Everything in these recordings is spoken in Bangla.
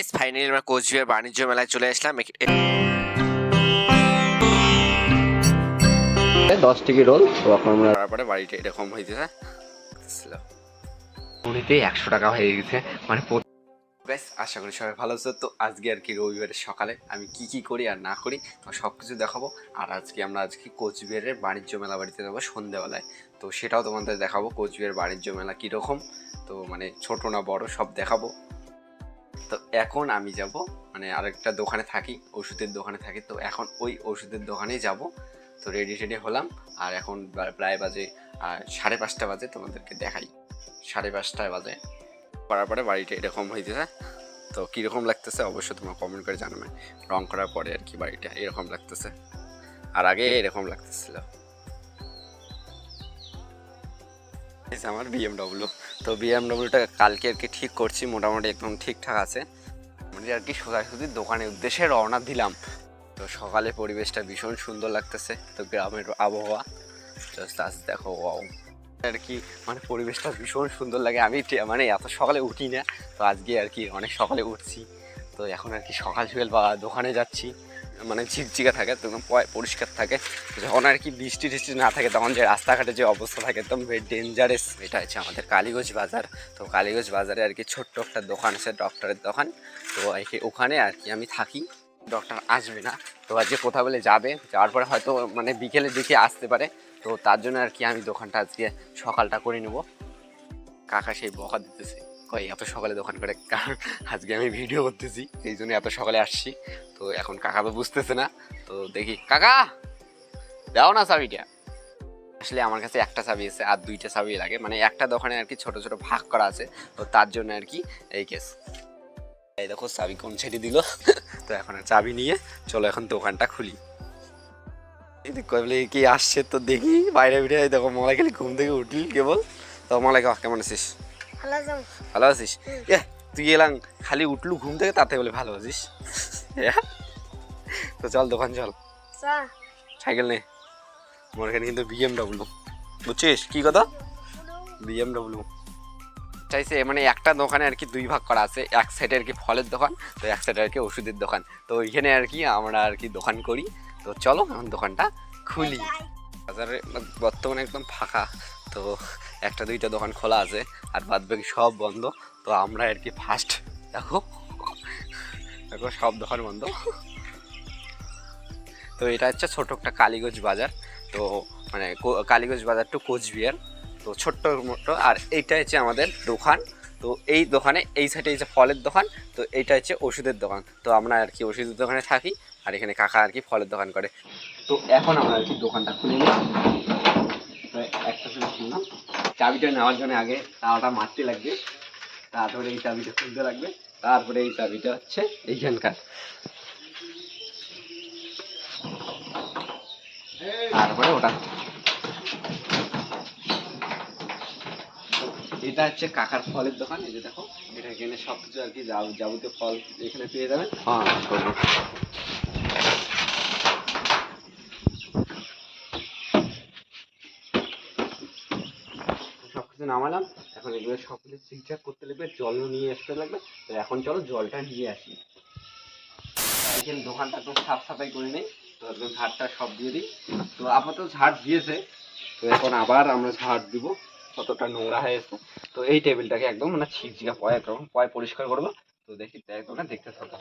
গাইস ফাইনালি আমরা কোচবিহার বাণিজ্য মেলায় চলে আসলাম। দশ টিকি রোল তো আমরা তারপরে বাড়িটা এরকম হইতেছে উনিতে একশো টাকা হয়ে গেছে মানে গাইস আশা করি সবাই ভালো আছে। তো আজকে আর কি রবিবারের সকালে আমি কি কি করি আর না করি সব কিছু দেখাবো। আর আজকে আমরা আজকে কোচবিহারের বাণিজ্য মেলা বাড়িতে যাব সন্ধ্যেবেলায়। তো সেটাও তোমাদের দেখাবো কোচবিহার বাণিজ্য মেলা কীরকম। তো মানে ছোট না বড় সব দেখাবো। তো এখন আমি যাব মানে আরেকটা দোকানে থাকি, ওষুধের দোকানে থাকি, তো এখন ওই ওষুধের দোকানেই যাব। তো রেডি টেডি হলাম, আর এখন প্রায় বাজে সাড়ে পাঁচটা বাজে তোমাদেরকে দেখাই। সাড়ে পাঁচটায় বাজে, করার পরে বাড়িটা এরকম হইতেছে। তো কীরকম লাগতেছে অবশ্যই তোমরা কমেন্ট করে জানাবে। রং করার পরে আর কি বাড়িটা এরকম লাগতেছে। আর আগে এরকম লাগতেছিল। আমার বিএমডব্লিউ তো বিএমডব্লিউটা কালকে আর কি ঠিক করছি, মোটামুটি একদম ঠিকঠাক আছে। মানে আর কি সোজাসুজি দোকানের উদ্দেশ্যে রওনা দিলাম। তো সকালে পরিবেশটা ভীষণ সুন্দর লাগতেছে, তো গ্রামের আবহাওয়া। জাস্ট আজ দেখো, wow. আর কি মানে পরিবেশটা ভীষণ সুন্দর লাগে। আমি মানে এত সকালে উঠি না তো আজকে আর কি অনেক সকালে উঠছি। তো এখন আর কি সকাল সকাল বা দোকানে যাচ্ছি। মানে ঝিকঝিকা থাকে তো পরিষ্কার থাকে। যখন আর কি বৃষ্টি টিষ্টি না থাকে, তখন যে রাস্তাঘাটে যে অবস্থা থাকে, একদম ডেঞ্জারাস এটা হচ্ছে আমাদের কালীগঞ্জ বাজার। তো কালীগঞ্জ বাজারে আর কি ছোট্ট একটা দোকান আছে ডক্টরের দোকান। তো আর কি ওখানে আর কি আমি থাকি। ডক্টর আসবে না। তো আজকে কোথাও বলে যাবে। যাওয়ার পরে হয়তো মানে বিকেলের দিকে আসতে পারে। তো তার জন্য আর কি আমি দোকানটা আজকে সকালটা করে নেব। কাকা সেই বকা দিতেছে। কই এত সকালে দোকান করে। কারণ আজকে আমি ভিডিও করতেছি, এই জন্য এত সকালে আসছি। তো এখন কাকা তো বুঝতেছে না, তো দেখি, কাকা! দাও না চাবিটা। আসলে আমার কাছে একটা চাবি আছে, আর দুইটা চাবি লাগে। মানে একটা দোকানে আর কি ছোট ছোট ভাগ করা আছে, তো তার জন্য আর কি এই কেস এই দেখো, চাবি কোন ছেড়ে দিল? তো এখন চাবি নিয়ে চলো এখন দোকানটা খুলি। কি আসছে তো দেখি, বাইরে বেরিয়ে দেখো মলাই খালি ঘুম থেকে উঠলি কেবল। তো মলাই কাকা কেমন আছিস? ভালো আছিস? এ তুই এলাম খালি উঠলু ঘুম থেকে তাতে বলে ভালো আছিস। তো চল দোকান চল। সাইকেল নে। আমার এখানে কিন্তু বিএমডব্লিউ বুঝছিস? কি কথা? বিএমডব্লিউ চাইছে মানে একটা দোকানে আর কি দুই ভাগ করা আছে। এক সাইডে আর কি ফলের দোকান তো এক সাইডে আর কি ওষুধের দোকান। তো ওইখানে আর কি আমরা আর কি দোকান করি। তো চলো এখন দোকানটা খুলি। বাজারে বর্তমানে একদম ফাঁকা। তো একটা দুইটা দোকান খোলা আছে, আর বাদ বাকি সব বন্ধ। তো আমরা আর কি ফার্স্ট দেখো দেখো সব দোকান বন্ধ। তো এটা হচ্ছে ছোট একটা কালীগঞ্জ বাজার। তো মানে কালীগঞ্জ বাজার টু কোচবিহার। তো ছোট্ট মোটো, আর এইটা হচ্ছে আমাদের দোকান। তো এই দোকানে, এই সাইডে হচ্ছে ফলের দোকান, তো এইটা হচ্ছে ওষুধের দোকান। তো আমরা আর কি ওষুধের দোকানে থাকি, আর এখানে কাকা আর কি ফলের দোকান করে। তো এখন আমরা আর কি দোকানটা খুলে নিলাম একটা শুনে শুনলাম চাবিটা নেওয়ার জন্য আগে তাওয়াটা মারতে লাগবে, তারপরে এই চাবিটা খুলতে লাগবে, তারপরে এই চাবিটা হচ্ছে এইখানকার। তারপরে ওটা। এটা হচ্ছে কাকার ফলের দোকান, এই যে দেখো, এটা এখানে সব কিছু আর কি যাব- যাবতীয় ফল এখানে পেয়ে যাবেন। হ্যাঁ করব। কিছু নামালাম। এখন এগুলো সব কিছু ঠিকঠাক করতে লাগবে, জলও নিয়ে আসতে লাগবে। তো এখন চলো জলটা নিয়ে আসি। এখানে দোকানটা একদম সাফ সাফাই করে নেই। তো একদম ঝাড়টা সব দিয়ে দিই। তো আপাতত ঝাড় দিয়েছে। তো এখন আবার আমরা ঝাড় দিব। কতটা নোংরা হয়ে গেছে। তো এই টেবিলটাকে একদম মানে ছিকছিকা পয় একদম পয় পরিষ্কার করব। তো দেখি একদম না দেখতে থাকো।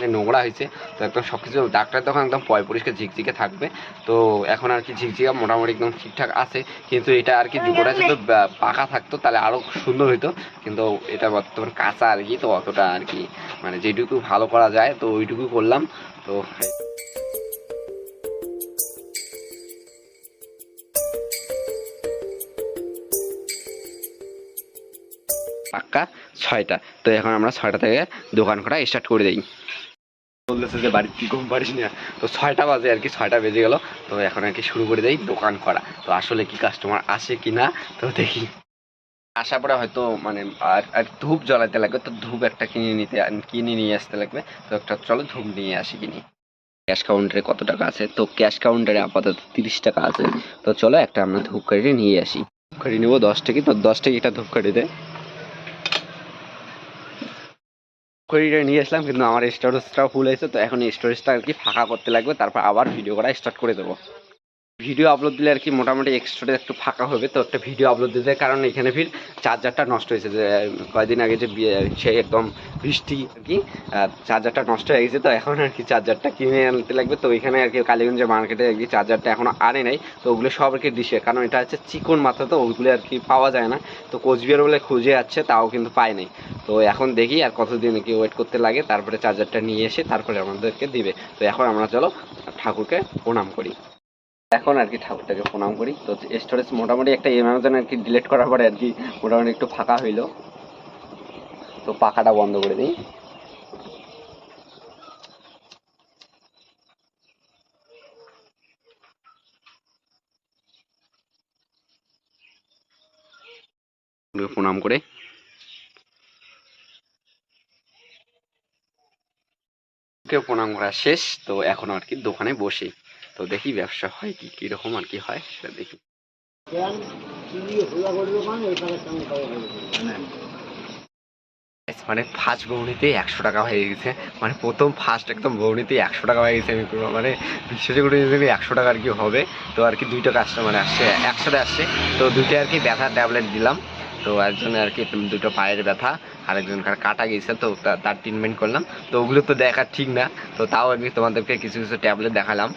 মানে নোংরা হয়েছে। তো একদম সব কিছু ডাক্তার তখন একদম পয় পরিষ্কার ঝিকঝিকে থাকবে। তো এখন আর কি ঝিকঝিকা মোটামুটি একদম ঠিকঠাক আছে। কিন্তু এটা আর কি দুপুরে যদি পাকা থাকতো তাহলে আরও সুন্দর হতো কিন্তু এটা বর্তমান কাঁচা আর কি তো অতটা আর কি মানে যেটুকু ভালো করা যায় তো ওইটুকু করলাম। তো পাক্কা ছয়টা। তো এখন আমরা ছয়টা থেকে দোকান করা স্টার্ট করে দিই। বলতেছে যে বাড়ির কি ঘুম পারিস না? তো ছয়টা বাজে আর কি, ছয়টা বেজে গেল। তো এখন আর কি শুরু করে দেই দোকান করা। তো আসলে কি কাস্টমার আসে কি না, তো দেখি। আসার পরে হয়তো মানে আর আর ধূপ জ্বালাতে লাগবে, তো ধূপ একটা কিনে নিতে, কিনে নিয়ে আসতে লাগবে। তো একটা চলো ধূপ নিয়ে আসি কিনি। ক্যাশ কাউন্টারে কত টাকা আছে? তো ক্যাশ কাউন্টারে আপাতত তিরিশ টাকা আছে। তো চলো একটা আমরা ধূপকাঠি নিয়ে আসি। ধূপকাঠি নেব দশ টাকা, তো দশ টাকা এটা ধূপকাঠি দেয় খড়িটা নিয়ে আসলাম, কিন্তু আমার স্টোরেজটাও ফুল হয়েছে, তো এখন স্টোরেজটা আর কি ফাঁকা করতে লাগবে, তারপর আবার ভিডিও করা স্টার্ট করে দেবো। ভিডিও আপলোড দিলে আর কি মোটামুটি এক্সট্রা একটু ফাঁকা হবে। তো একটা ভিডিও আপলোড দিতে কারণ এখানে ফির চার্জারটা নষ্ট হয়েছে যে, কয়েকদিন আগে যে সেই একদম বৃষ্টি আর কি চার্জারটা নষ্ট হয়ে গেছে। তো এখন আর কি চার্জারটা কিনে আনতে লাগবে। তো এখানে আর কি কালীগঞ্জের মার্কেটে আর কি চার্জারটা এখনও আনে নাই। তো ওগুলো সব আর কি ডিশে কারণ এটা হচ্ছে চিকন মাথা, তো ওইগুলো আর কি পাওয়া যায় না। তো কোচবিহার বলে খুঁজে যাচ্ছে তাও কিন্তু পায় নাই। তো এখন দেখি আর কতদিন কি ওয়েট করতে লাগে। তারপরে চার্জারটা নিয়ে এসে তারপরে আমাদেরকে দিবে। তো এখন আমরা চলো ঠাকুরকে প্রণাম করি। এখন আর কি ঠাকুরটাকে প্রণাম করি। তো স্টোরেজ মোটামুটি একটা অ্যামাজন আর কি ডিলিট করার পরে আর কি মোটামুটি একটু ফাঁকা হইল। তো পাখাটা বন্ধ করে দিই। প্রণাম করে। প্রণাম করা শেষ? তো এখন আর কি দোকানে বসে। তো দেখি ব্যবসা হয় কি, কীরকম আর কি হয় সেটা দেখি। মানে ফার্স্ট বৌনিতে একশো টাকা হয়ে গেছে। মানে প্রথম ফার্স্ট একদম বৌনিতে একশো টাকা হয়ে গেছে, আমি মানে বিশ্বাস করে একশো টাকা আর কি হবে। তো আর কি দুইটা কাস্টমার আসছে, একসাথে আসছে। তো দুইটা আর কি ব্যথার ট্যাবলেট দিলাম। তো একজনে আর কি দুটো পায়ের ব্যথা আর আরেকজনকার কাটা গেছে, তো তার ট্রিটমেন্ট করলাম। তো ওগুলো তো দেখা ঠিক না। তো তাও আর কি তোমাদেরকে কিছু কিছু ট্যাবলেট দেখালাম।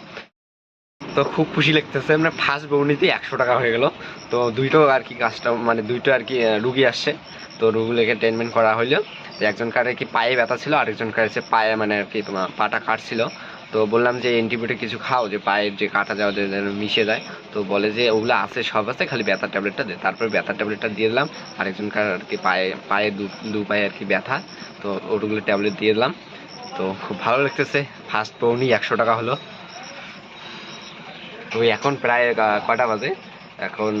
তো খুব খুশি লাগতেছে। মানে ফার্স্ট বৌনিতে একশো টাকা হয়ে গেল। তো দুইটো আর কি কাজটা মানে দুইটো আর কি রুগী আসছে। তো রুগীগুলোকে ট্রিটমেন্ট করা হইল। তো একজনকার কি পায়ে ব্যথা ছিল, আরেকজনকার হচ্ছে পায়ে মানে আর কি, তোমার পাটা কাটছিল। তো বললাম যে অ্যান্টিবায়োটিক কিছু খাও, যে পায়ের যে কাটা যাওয়া যেন মিশে যায়। তো বলে যে, ওগুলো আছে, সব আছে, খালি ব্যথার ট্যাবলেটটা দে। তারপরে ব্যথার ট্যাবলেটটা দিয়ে দিলাম। আরেকজনকার আর কি পায়ে পায়ে দু দু পায়ে আর কি ব্যথা। তো ওগুলো ট্যাবলেট দিয়ে দিলাম। তো খুব ভালো লাগতেছে। ফার্স্ট পৌনি একশো টাকা হলো। তো এখন প্রায় কটা বাজে? এখন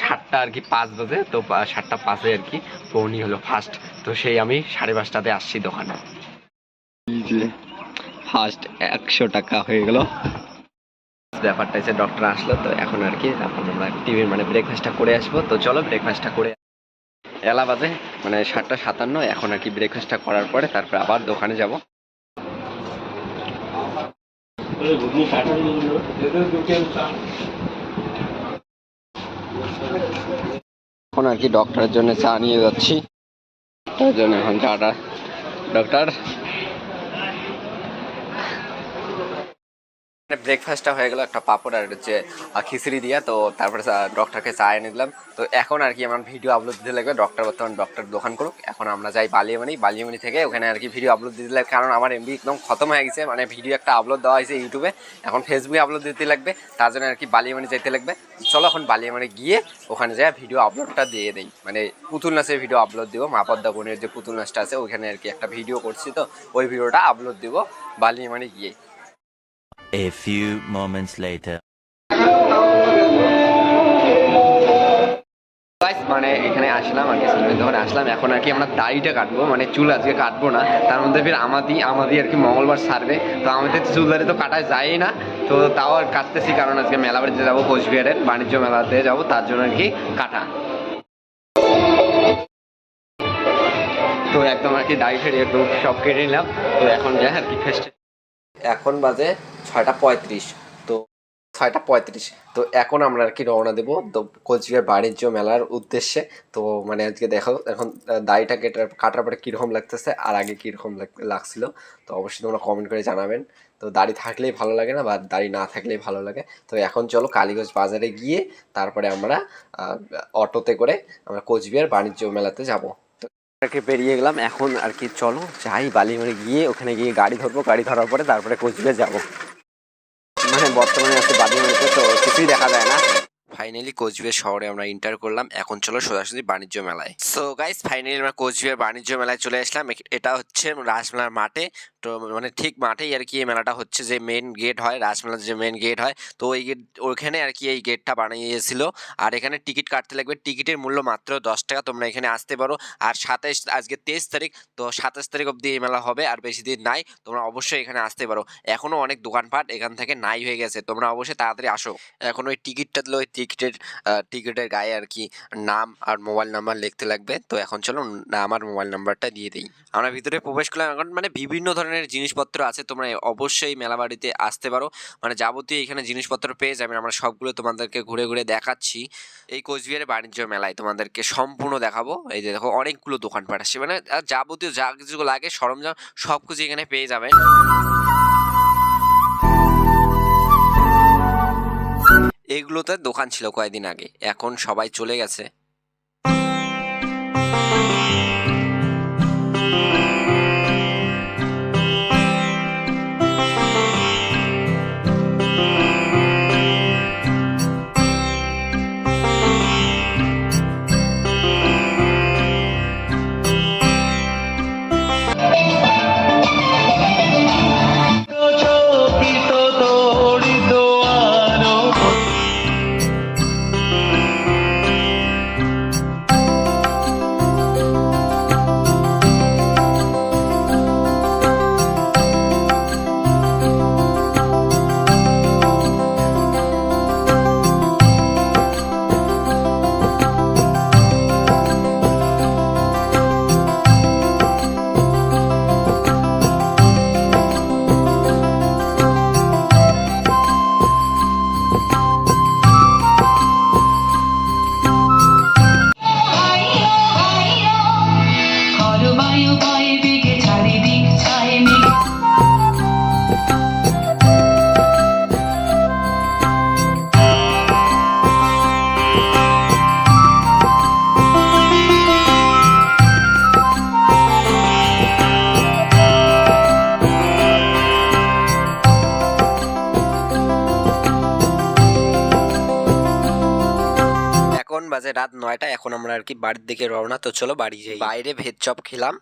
সাতটা আর কি পাঁচ বাজে তো সাতটা পাঁচে আর কি পৌনি হলো ফার্স্ট তো সেই আমি সাড়ে পাঁচটাতে আসছি দোকানে। ফার্স্ট একশো টাকা হয়ে গেল। ব্যাপারটা হচ্ছে ডক্টর আসলো তো এখন আর কি এখন আমরা টিভির মানে ব্রেকফাস্টটা করে আসব। তো চলো ব্রেকফাস্টটা করে এলা বাজে মানে সাতটা সাতান্ন এখন আর কি ব্রেকফাস্টটা করার পরে তারপরে আবার দোকানে যাব। এখন আর কি ডক্টরের জন্য চা নিয়ে যাচ্ছি। তার জন্য এখন চাটা ডক্টর ব্রেকফাস্টটা হয়ে গেল, একটা পাপড় আর হচ্ছে খিচুড়ি দিয়া, তো তারপরে ডক্টরকে চা এনে দিলাম। তো এখন আর কি আমার ভিডিও আপলোড দিতে লাগবে ডক্টর বর্তমান ডক্টর দোকান করুক। এখন আমরা যাই বালিয়ামানি বালিয়ামানি থেকে ওখানে আর কি ভিডিও আপলোড দিতে লাগবে, কারণ আমার এমবি একদম খতম হয়ে গেছে মানে ভিডিও একটা আপলোড দেওয়া হয়েছে ইউটিউবে এখন ফেসবুকে আপলোড দিতে লাগবে, তার জন্য আর কি বালিয়ামানি যেতে লাগবে। চলো এখন বালিয়ামানি গিয়ে ওখানে যাই ভিডিও আপলোডটা দিয়ে দেই। মানে পুতুল নাচের ভিডিও আপলোড দিব, মা পদ্মা বোনের যে পুতুল নাচটা আছে ওইখানে আর কি একটা ভিডিও করছি তো, ওই ভিডিওটা আপলোড দিব বালিয়ামানি গিয়ে। A few moments later. মানে এখানে আসলাম আর কি সিমেন্ট দোকানে আসলাম। এখন আর কি আমরা দাড়িটা কাটবো মানে চুল আজকে কাটবো না। তার মধ্যে ফির আমাদি আমাদি আর কি মঙ্গলবার সারবে। তো আমাদের চুল দাড়ি তো কাটা যায় না। তো তাও আর কাটতেছি কারণ আজকে মেলা বাড়িতে যাব কোচবিহারের বাণিজ্য মেলাতে যাব তার জন্য আর কি কাটা। তো একদম আর কি দাড়ি ফেড়ে একদম সব কেটে নিলাম। তো এখন যাই আর কি ফেস্টে এখন বাজে ছয়টা পঁয়ত্রিশ। তো ছয়টা পঁয়ত্রিশ। তো এখন আমরা আর কি রওনা দেবো। তো কোচবিহার বাণিজ্য মেলার উদ্দেশ্যে। তো মানে আজকে দেখো, এখন দাড়িটা কেটার, কাটার পরে কীরকম লাগতেছে আর আগে কীরকম লাগ- লাগছিল। তো অবশ্যই তোমরা কমেন্ট করে জানাবেন। তো দাড়ি থাকলেই ভালো লাগে না বা দাড়ি না থাকলেই ভালো লাগে। তো এখন চলো কালীগঞ্জ বাজারে গিয়ে তারপরে আমরা অটোতে করে আমরা কোচবিহার বাণিজ্য মেলাতে যাব। তো বেরিয়ে গেলাম। এখন আর কি চলো, যাই বালিমারি গিয়ে ওখানে গিয়ে গাড়ি ধরবো। গাড়ি ধরার পরে তারপরে কোচবিহার যাব। বর্তমানে আছে বালিমারিতে তো কিছুই দেখা যায় না। ফাইনালি কোচবিহার শহরে আমরা ইন্টার করলাম। এখন চলো সোজাসুজি বাণিজ্য মেলায়। সো গাইস ফাইনালি আমরা কোচবিহার বাণিজ্য মেলায় চলে আসলাম। এটা হচ্ছে রাসমেলার মাঠে। তো মানে ঠিক মাঠেই আর কি এই মেলাটা হচ্ছে যে মেন গেট হয়। রাসমেলার যে মেন গেট হয়। তো ওই গেট ওইখানে আর কি এই গেটটা বানিয়েছিল। আর এখানে টিকিট কাটতে লাগবে। টিকিটের মূল্য মাত্র দশ টাকা। তোমরা এখানে আসতে পারো। আর সাতাইশ, আজকে তেইশ তারিখ। তো সাতাশ তারিখ অবধি এই মেলা হবে। আর বেশি দিন নাই। তোমরা অবশ্যই এখানে আসতে পারো। এখনও অনেক দোকানপাট এখান থেকে নাই হয়ে গেছে। তোমরা অবশ্যই তাড়াতাড়ি আসো। এখন ওই টিকিটটা ওই টিকিটের টিকিটের গায়ে আর কি নাম আর মোবাইল নাম্বার লিখতে লাগবে। তো এখন চলো নাম আর মোবাইল নাম্বারটা দিয়ে দিই। আমরা ভিতরে প্রবেশ করলাম। এখন মানে বিভিন্ন ধরনের জিনিসপত্র আছে, তোমরা অবশ্যই মেলা বাড়িতে আসতে পারো। মানে যাবতীয় এখানে জিনিসপত্র পেয়ে যাবেন আমরা সবগুলো তোমাদেরকে ঘুরে ঘুরে দেখাচ্ছি। এই কোচবিহারের বাণিজ্য মেলায় তোমাদেরকে সম্পূর্ণ দেখাবো। এই যে দেখো, অনেকগুলো দোকানপাট আছে মানে যাবতীয় যা কিছু লাগে, সরঞ্জাম সব কিছু এখানে পেয়ে যাবেন এগুলোতে দোকান ছিল কয়েকদিন আগে। এখন সবাই চলে গেছে। বাজে রাত নয়টা এখন আমরা আর কি বাড়ির দিকে রওনা। তো চলো বাড়ি যাই। বাইরে ভেজ চপ খেলাম।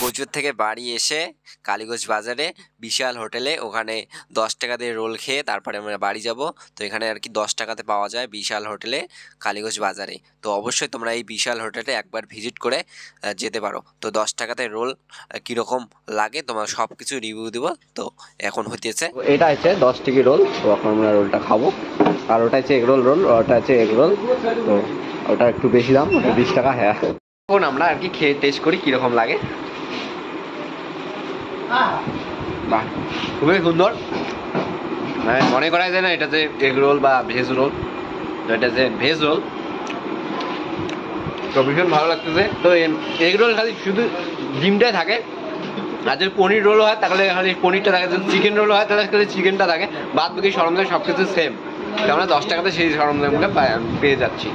কোচবিহার থেকে বাড়ি এসে কালীগঞ্জ বাজারে বিশাল হোটেলে ওখানে দশ টাকা দিয়ে রোল খেয়ে তারপরে আমরা বাড়ি যাব। তো এখানে আর কি দশ টাকাতে পাওয়া যায় বিশাল হোটেলে কালীগঞ্জ বাজারে। তো অবশ্যই তোমরা এই বিশাল হোটেলে একবার ভিজিট করে যেতে পারো। তো দশ টাকাতে রোল কীরকম লাগে তোমার সব কিছু রিভিউ দেবো। তো এখন হইতেছে। এটা আছে দশ টিকি রোল। তো এখন আমরা রোলটা খাব। আর ওটা হচ্ছে এগরোল রোল ওটা হচ্ছে এগ রোল। তো ওটা একটু বেশি দাম, ওটা বিশ টাকা হ্যাঁ। এখন আমরা আর কি খেয়ে টেস্ট করি কীরকম লাগে। বাহ, খুবই সুন্দর। মানে মনে করা যায় না এটাতে এগ রোল বা ভেজ রোল, তো এটা যে ভেজ রোল। তো ভীষণ ভালো লাগতেছে। তো এগ রোল খালি শুধু ডিমটাই থাকে। আর যদি পনির রোল হয়, তাহলে খালি পনিরটা থাকে। যদি চিকেন রোল হয়, তাহলে খালি চিকেনটা থাকে। বাদ বাকি সরঞ্জাম সব কিছু সেম তো আমরা দশ টাকাতে সেই সরঞ্জামগুলো পেয়ে যাচ্ছি।